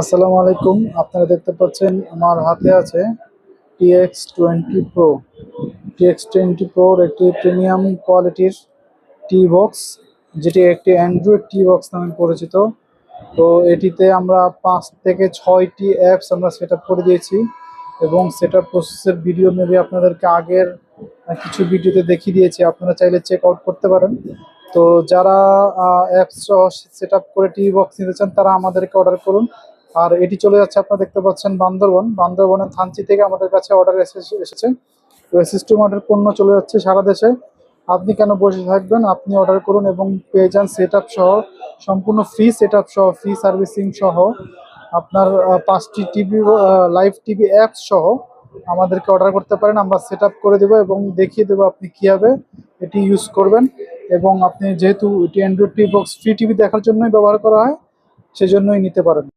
আসসালামু আলাইকুম। আপনারা দেখতে পাচ্ছেন আমার হাতে আছে TX twenty pro TX twenty একটি প্রিমিয়াম কোয়ালিটির টি বক্স যেটি একটি অ্যান্ড্রয়েড টি বক্স নামে পরিচিত। তো এটিতে আমরা পাঁচ থেকে ছয়টি অ্যাপস আমরা সেট করে দিয়েছি এবং সেট আপ প্রসেসের ভিডিও মেবি আপনাদেরকে আগের কিছু ভিডিওতে দেখিয়ে দিয়েছি। আপনারা চাইলে চেক আউট করতে পারেন। তো যারা অ্যাপস সেট করে টি বক্স নিতে চান, তারা আমাদেরকে অর্ডার করুন। আর এটি চলে যাচ্ছে, আপনারা দেখতে পাচ্ছেন বান্দরবন। বান্দরবনের থানচি থেকে আমাদের কাছে অর্ডার এসেছে। তো সিস্টেম অর্ডার পণ্য চলে যাচ্ছে সারা দেশে। আপনি কেন বসে থাকবেন? আপনি অর্ডার করুন এবং পেয়ে যান সেট সহ, সম্পূর্ণ ফ্রি সেট সহ ফ্রি সার্ভিসিং সহ, আপনার পাঁচটি টিভি লাইভ টিভি অ্যাপস সহ আমাদেরকে অর্ডার করতে পারেন। আমরা সেট করে দেবো এবং দেখিয়ে দেবো আপনি কীভাবে এটি ইউজ করবেন। এবং আপনি যেহেতু এটি android TV box free TV দেখার জন্যই ব্যবহার করা হয়, সেজন্যই নিতে পারেন।